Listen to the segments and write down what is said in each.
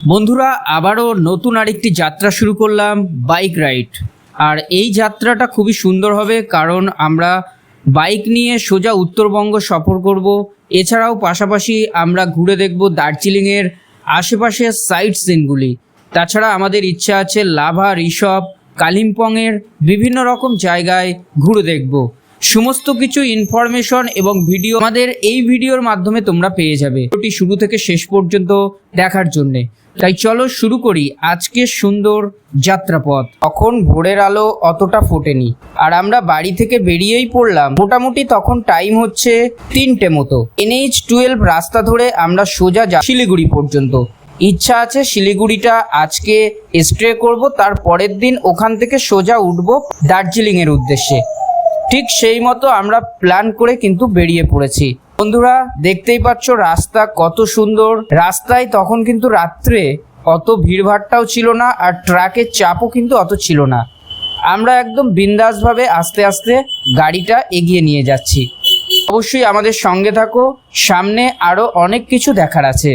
বন্ধুরা, আবারও নতুন আরেকটি যাত্রা শুরু করলাম, বাইক রাইড। আর এই যাত্রাটা খুবই সুন্দর হবে, কারণ আমরা বাইক নিয়ে সোজা উত্তরবঙ্গ সফর করব। এছাড়াও পাশাপাশি আমরা ঘুরে দেখব দার্জিলিংয়ের আশেপাশের সাইট সিনগুলি তাছাড়া আমাদের ইচ্ছা আছে লাভা, ঋষভ, কালিম্পংয়ের বিভিন্ন রকম জায়গায় ঘুরে দেখব। সমস্ত কিছু ইনফরমেশন এবং ভিডিও আমাদের এই ভিডিওর মাধ্যমে তোমরা পেয়ে যাবে। ভিডিওটি শুরু থেকে শেষ পর্যন্ত দেখার জন্যে। তাই চলো শুরু করি আজকের সুন্দর যাত্রাপথ। তখন ভোরের আলো অতটা ফোটেনি। আর আমরা বাড়ি থেকে বেরিয়েই পড়লাম। মোটামুটি তখন টাইম হচ্ছে তিনটে মতো। এনএইচ টুয়েলভ রাস্তা ধরে আমরা সোজা যা শিলিগুড়ি পর্যন্ত। ইচ্ছা আছে শিলিগুড়িটা আজকে স্টে করব, তার পরের দিন ওখান থেকে সোজা উঠবো দার্জিলিংয়ের উদ্দেশ্যে। ঠিক সেই মতো আমরা প্ল্যান করে কিন্তু বেরিয়ে পড়েছি। বন্ধুরা, দেখতেই পাচ্ছ রাস্তা কত সুন্দর। রাস্তায় তখন কিন্তু রাত্রে অত ভিড়ভাট্টাও ছিল না আর ট্রাকের চাপও কিন্তু অত ছিল না। আমরা একদম বিন্দাসভাবে আস্তে আস্তে গাড়িটা এগিয়ে নিয়ে যাচ্ছি। অবশ্যই আমাদের সঙ্গে থাকো, সামনে আরও অনেক কিছু দেখার আছে।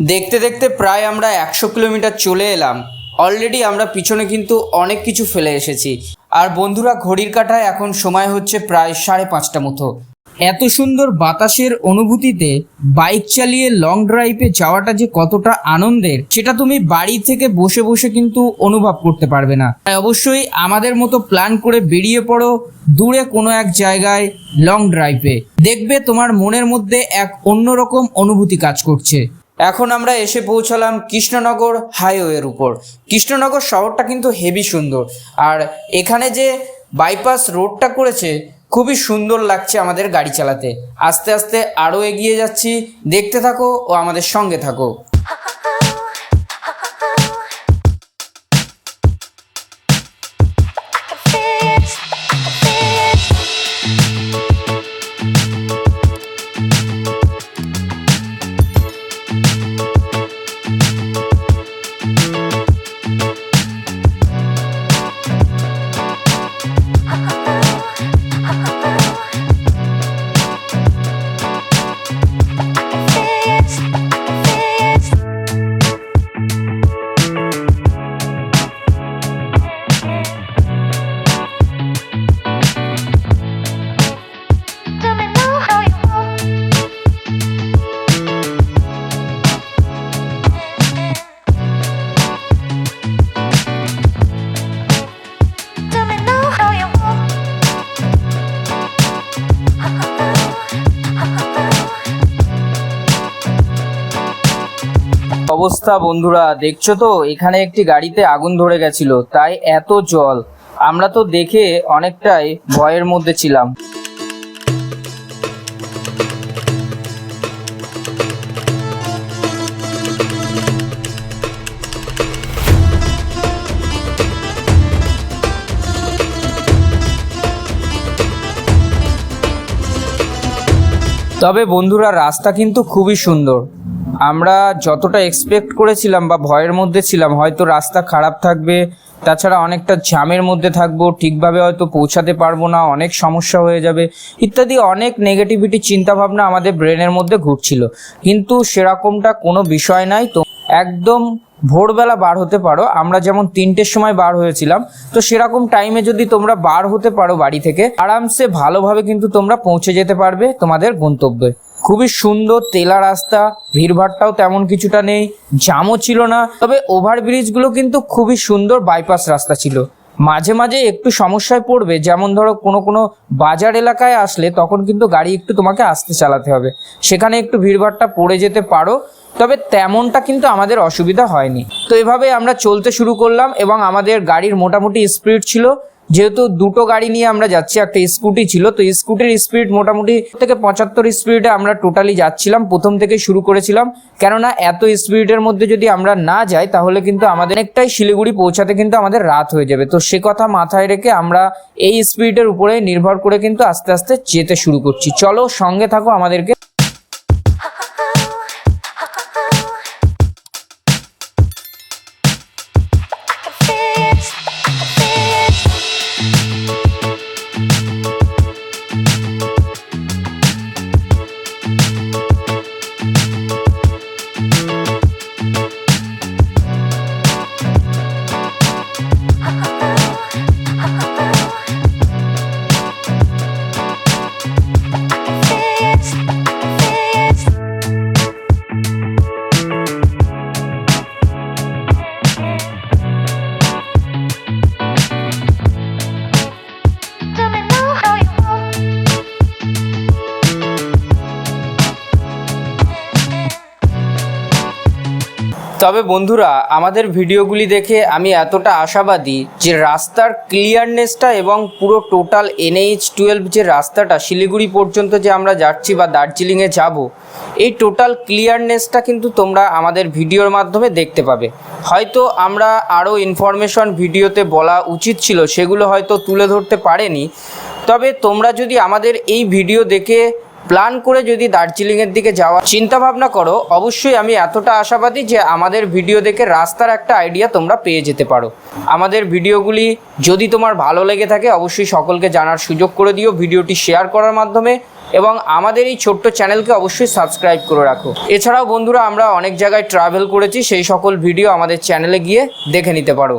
দেখতে দেখতে প্রায় আমরা একশো কিলোমিটার চলে এলাম। অলরেডি আমরা পিছনে কিন্তু অনেক কিছু ফেলে এসেছি। আর বন্ধুরা, ঘড়ির কাঁটায় এখন সময় হচ্ছে প্রায় সাড়ে পাঁচটা মতো। এত সুন্দর বাতাসের অনুভূতিতে বাইক চালিয়ে লং ড্রাইভে যাওয়াটা যে কতটা আনন্দের, সেটা তুমি বাড়ি থেকে বসে বসে কিন্তু অনুভব করতে পারবে না। তাই অবশ্যই আমাদের মতো প্ল্যান করে বেরিয়ে পড়ো দূরে কোনো এক জায়গায় লং ড্রাইভে দেখবে তোমার মনের মধ্যে এক অন্যরকম অনুভূতি কাজ করছে। এখন আমরা এসে পৌঁছালাম কৃষ্ণনগর হাইওয়ের উপর। কৃষ্ণনগর শহরটা কিন্তু হেভি সুন্দর। আর এখানে যে বাইপাস রোডটা করেছে, খুবই সুন্দর লাগছে আমাদের গাড়ি চালাতে। আস্তে আস্তে আরও এগিয়ে যাচ্ছি। দেখতে থাকো ও আমাদের সঙ্গে থাকো। অবস্থা বন্ধুরা, দেখছ তো? এখানে একটি গাড়িতে আগুন ধরে গেছিল, তাই এত জল। আমরা তো দেখে অনেকটাই ভয়ের মধ্যে ছিলাম। তবে বন্ধুরা, রাস্তা কিন্তু খুবই সুন্দর। আমরা যতটা এক্সপেক্ট করেছিলাম বা ভয়ের মধ্যে ছিলাম, হয়তো রাস্তা খারাপ থাকবে, তাছাড়া অনেকটা জ্যামের মধ্যে থাকব, ঠিকভাবে হয়তো পৌঁছাতে পারব না, অনেক সমস্যা হয়ে যাবে, ইত্যাদি অনেক নেগেটিভিটি চিন্তাভাবনা আমাদের ব্রেনের মধ্যে ঘুরছিল। কিন্তু সেরকমটা কোনো বিষয় নাই, তো একদম ভোরবেলা বার হতে পারো, আমরা যেমন তিনটের সময় বার হয়েছিলাম, তো সেরকম টাইমে যদি তোমরা বার হতে পারো বাড়ি থেকে, আরামসে ভালোভাবে কিন্তু তোমরা পৌঁছে যেতে পারবে তোমাদের গন্তব্যে। খুবই সুন্দর তেলা রাস্তা ভিড়ভাট্টাও তেমন কিছুটা নেই জামও ছিল না, তবে ওভারব্রিজগুলো কিন্তু খুবই সুন্দর বাইপাস রাস্তা ছিল। মাঝে মাঝে একটু সমস্যায় পড়বে, যেমন ধরো কোনো কোনো বাজার এলাকায় আসলে তখন কিন্তু গাড়ি একটু তোমাকে আসতে চালাতে হবে। সেখানে একটু ভিড়ভাট্টা পড়ে যেতে পারো, তবে তেমনটা কিন্তু আমাদের অসুবিধা হয়নি। তো এভাবে আমরা চলতে শুরু করলাম এবং আমাদের গাড়ির মোটামুটি স্পিড ছিল যেহেতু দুটো গাড়ি নিয়ে আমরা যাচ্ছি, একটা স্কুটি ছিল, তো স্কুটির স্পিড মোটামুটি থেকে পঁচাত্তর স্পিডে আমরা টোটালি যাচ্ছিলাম। প্রথম থেকে শুরু করেছিলাম। কেননা এত স্পিডের মধ্যে যদি আমরা না যাই, তাহলে কিন্তু আমাদের অনেকটাই শিলিগুড়ি পৌঁছাতে কিন্তু আমাদের রাত হয়ে যাবে। তো সে কথা মাথায় রেখে আমরা এই স্পিডের উপরে নির্ভর করে কিন্তু আস্তে আস্তে যেতে শুরু করছি। চলো সঙ্গে থাকো আমাদেরকে। তবে বন্ধুরা, আমাদের ভিডিওগুলি দেখে আমি এতটা আশাবাদী যে রাস্তার ক্লিয়ারনেসটা এবং পুরো টোটাল এনএইচ টুয়েলভ যে রাস্তাটা, শিলিগুড়ি পর্যন্ত যে আমরা যাচ্ছি বা দার্জিলিংয়ে যাব, এই টোটাল ক্লিয়ারনেসটা কিন্তু তোমরা আমাদের ভিডিওর মাধ্যমে দেখতে পাবে। হয়তো আমরা আরও ইনফরমেশন ভিডিওতে বলা উচিত ছিল, সেগুলো হয়তো তুলে ধরতে পারেনি। তবে তোমরা যদি আমাদের এই ভিডিও দেখে প্ল্যান করে যদি দার্জিলিংয়ের দিকে যাওয়ার চিন্তা ভাবনা করো, অবশ্যই আমি এতটা আশাবাদী যে আমাদের ভিডিও দেখে রাস্তার একটা আইডিয়া তোমরা পেয়ে যেতে পারো। আমাদের ভিডিওগুলি যদি তোমার ভালো লেগে থাকে, অবশ্যই সকলকে জানার সুযোগ করে দিও, ভিডিওটি শেয়ার করার মাধ্যমে, এবং আমাদের এই ছোট্ট চ্যানেলকে অবশ্যই সাবস্ক্রাইব করে রাখো। এছাড়াও বন্ধুরা, আমরা অনেক জায়গায় ট্রাভেল করেছি, সেই সকল ভিডিও আমাদের চ্যানেলে গিয়ে দেখে নিতে পারো।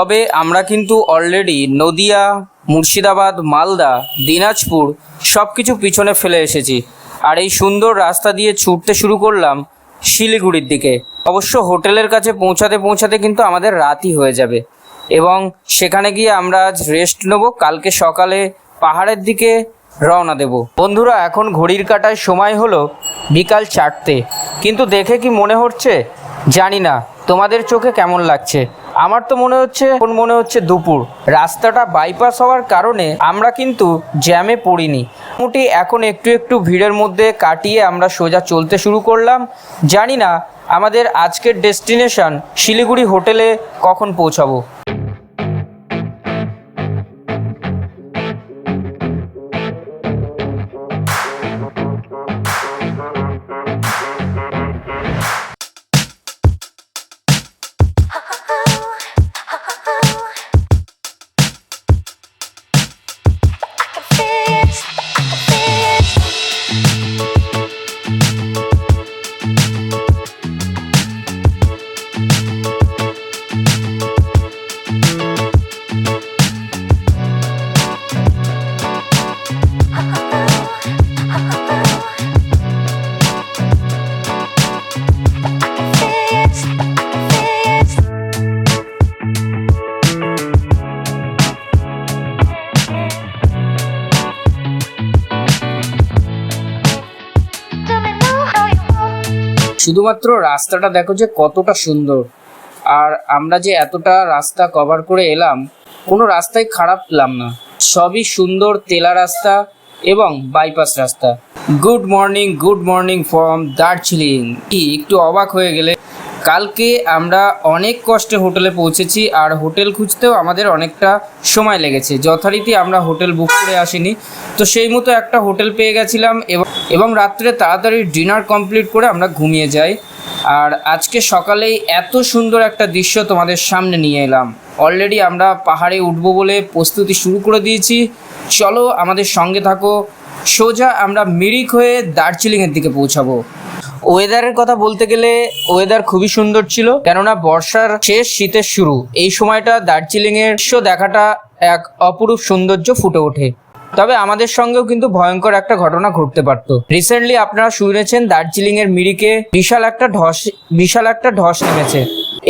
তবে আমরা কিন্তু অলরেডি নদিয়া, মুর্শিদাবাদ, মালদা, দিনাজপুর সব কিছু পিছনে ফেলে এসেছি। আর এই সুন্দর রাস্তা দিয়ে ছুটতে শুরু করলাম শিলিগুড়ির দিকে। অবশ্য হোটেলের কাছে পৌঁছাতে পৌঁছাতে কিন্তু আমাদের রাতই হয়ে যাবে। এবং সেখানে গিয়ে আমরা আজ রেস্ট নেব, কালকে সকালে পাহাড়ের দিকে রওনা দেব। বন্ধুরা, এখন ঘড়ির কাটায় সময় হলো বিকাল চারটে। কিন্তু দেখে কি মনে হচ্ছে? জানি না। তোমাদের চোখে কেমন লাগছে? আমার তো মনে হচ্ছে, এখন মনে হচ্ছে দুপুর। রাস্তাটা বাইপাস হওয়ার কারণে আমরা কিন্তু জ্যামে পড়িনি। মোটামুটি এখন একটু একটু ভিড়ের মধ্যে কাটিয়ে আমরা সোজা চলতে শুরু করলাম। জানি না আমাদের আজকের ডেস্টিনেশন শিলিগুড়ি হোটেলে কখন পৌঁছাবো। শুধুমাত্র রাস্তাটা দেখো যে কতটা সুন্দর। আর আমরা যে এতটা রাস্তা কভার করে এলাম, কোনো রাস্তায় খারাপ পেলাম না। সবই সুন্দর তেলা রাস্তা এবং বাইপাস রাস্তা। Good morning good morning from Darjeeling. কি, একটু অবাক হয়ে গেলে কালকে আমরা অনেক কষ্টে হোটেলে পৌঁছেছি আর হোটেল খুঁজতেও আমাদের অনেকটা সময় লেগেছে। যথারীতি আমরা হোটেল বুক করে আসিনি। তো সেই মতো একটা হোটেল পেয়ে গেছিলাম এবং রাত্রে তাড়াতাড়ি ডিনার কমপ্লিট করে আমরা ঘুমিয়ে যাই। আর আজকে সকালেই এত সুন্দর একটা দৃশ্য তোমাদের সামনে নিয়ে এলাম। অলরেডি আমরা পাহাড়ে উঠবো বলে প্রস্তুতি শুরু করে দিয়েছি। চলো আমাদের সঙ্গে থাকো। সোজা আমরা মিরিক হয়ে দার্জিলিংয়ের দিকে পৌঁছাবো। ওয়েদারের কথা বলতে গেলে ওয়েদার খুবই সুন্দর ছিল, কেননা বর্ষার শেষ শীতের শুরু। এই সময়টা দার্জিলিংয়ের দৃশ্য দেখাটা এক অপরূপ সৌন্দর্য ফুটে ওঠে। তবে আমাদের সঙ্গেও কিন্তু ভয়ঙ্কর একটা ঘটনা ঘটতে পারত। রিসেন্টলি আপনারা শুনেছেন দার্জিলিং এর মিরিকে বিশাল একটা ধস বিশাল একটা ধস নেমেছে।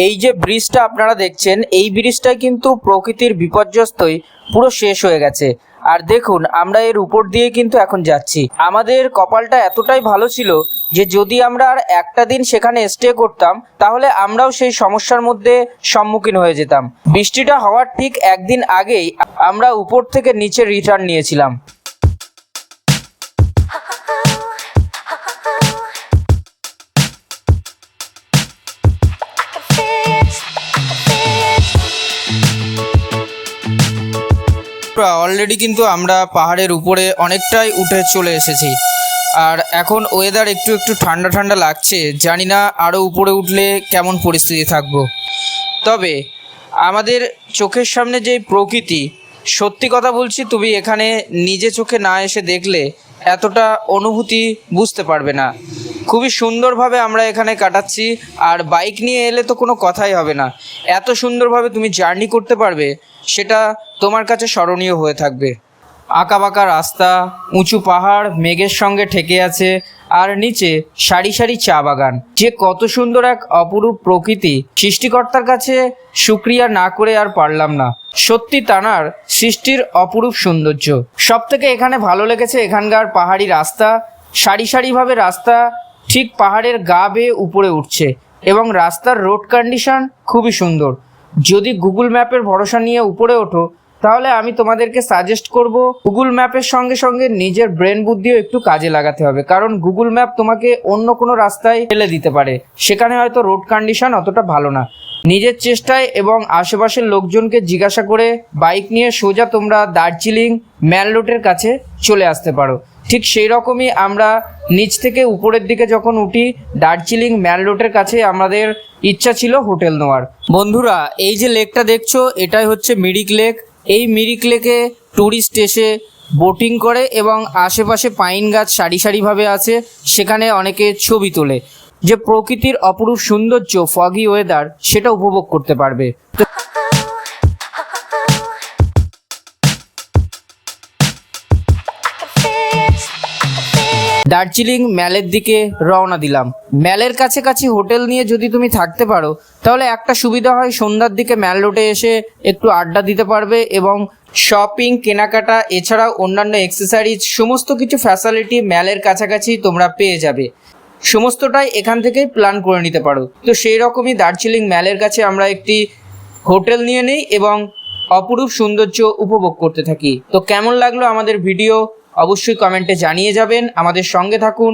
এই যে ব্রিজটা আপনারা দেখছেন, এই ব্রিজটা কিন্তু প্রকৃতির বিপর্যস্তই পুরো শেষ হয়ে গেছে। আর দেখুন, আমরা এর উপর দিয়ে কিন্তু এখন যাচ্ছি। আমাদের কপালটা এতটাই ভালো ছিল যে যদি আমরা আর একটা দিন সেখানে স্টে করতাম, তাহলে আমরাও সেই সমস্যার মধ্যে সম্মুখীন হয়ে যেতাম। বৃষ্টিটা হওয়ার ঠিক একদিন আগেই আমরা উপর থেকে নিচে রিটার্ন নিয়েছিলাম। অলরেডি কিন্তু আমরা পাহাড়ের উপরে অনেকটাই উঠে চলে এসেছি। আর এখন ওয়েদার একটু একটু ঠান্ডা ঠান্ডা লাগছে, জানি না আরও উপরে উঠলে কেমন পরিস্থিতি থাকব। তবে আমাদের চোখের সামনে যে প্রকৃতি, সত্যি কথা বলছি, তুমি এখানে নিজে চোখে না এসে দেখলে এতটা অনুভূতি বুঝতে পারবে না। খুবই সুন্দরভাবে আমরা এখানে কাটাচ্ছি, আর বাইক নিয়ে এলে তো কোনো কথাই হবে না। এত সুন্দরভাবে তুমি জার্নি করতে পারবে, সেটা তোমার কাছে স্মরণীয় হয়ে থাকবে। আঁকাবাঁকা রাস্তা, উঁচু পাহাড়, মেঘের সঙ্গে ঠেকে আছে, আর নিচে সারি সারি চা বাগান। যে কত সুন্দর এক অপরূপ প্রকৃতি সৃষ্টিকর্তার কাছে শুক্রিয়া না করে আর পারলাম না। সত্যি তানার সৃষ্টির অপরূপ সৌন্দর্য। সব থেকে এখানে ভালো লেগেছে এখানকার পাহাড়ি রাস্তা। সারি সারিভাবে রাস্তা ঠিক পাহাড়ের গা বেয়ে উপরে উঠছে এবং রাস্তার রোড কন্ডিশন খুবই সুন্দর। যদি গুগল ম্যাপের ভরসা নিয়ে উপরে ওঠো, তাহলে আমি তোমাদেরকে সাজেস্ট করব গুগল ম্যাপের সঙ্গে সঙ্গে নিজের ব্রেন বুদ্ধিও একটু কাজে লাগাতে হবে। কারণ গুগল ম্যাপ তোমাকে অন্য কোনো রাস্তায় ফেলে দিতে পারে। সেখানে হয়তো রোড কন্ডিশন অতটা ভালো না। নিজের চেষ্টায় এবং আশেপাশের লোকজনকে জিজ্ঞাসা করে বাইক নিয়ে সোজা তোমরা দার্জিলিং ম্যাল রোডের কাছে চলে আসতে পারো। ঠিক সেই রকমই আমরা নিচ থেকে উপরের দিকে যখন উঠি, দার্জিলিং ম্যাল রোডের কাছে আমাদের ইচ্ছা ছিল হোটেল নেওয়ার। বন্ধুরা, এই যে লেকটা দেখছ, এটাই হচ্ছে মিরিক লেক। এই মিরিক লেকে ট্যুরিস্ট এসে বোটিং করে এবং আশেপাশে পাইন গাছ সারি সারিভাবে আছে, সেখানে অনেকে ছবি তোলে। যে প্রকৃতির অপরূপ সৌন্দর্য ফগি ওয়েদার সেটা উপভোগ করতে পারবে। দার্জিলিং ম্যালের দিকে রওনা দিলাম। ম্যালের কাছাকাছি হোটেল নিয়ে যদি তুমি থাকতে পারো, তাহলে একটা সুবিধা হয়, সন্ধ্যার দিকে ম্যাল রোডে এসে একটু আড্ডা দিতে পারবে এবং শপিং কেনাকাটা, এছাড়াও অন্যান্য এক্সেসারিজ সমস্ত কিছু ফ্যাসিলিটি ম্যালের কাছাকাছি তোমরা পেয়ে যাবে। সমস্তটাই এখান থেকেই প্ল্যান করে নিতে পারো। তো সেই রকমই দার্জিলিং ম্যালের কাছে আমরা একটি হোটেল নিয়ে নিই এবং অপরূপ সৌন্দর্য উপভোগ করতে থাকি। তো কেমন লাগল আমাদের ভিডিও অবশ্যই কমেন্টে জানিয়ে যাবেন। আমাদের সঙ্গে থাকুন।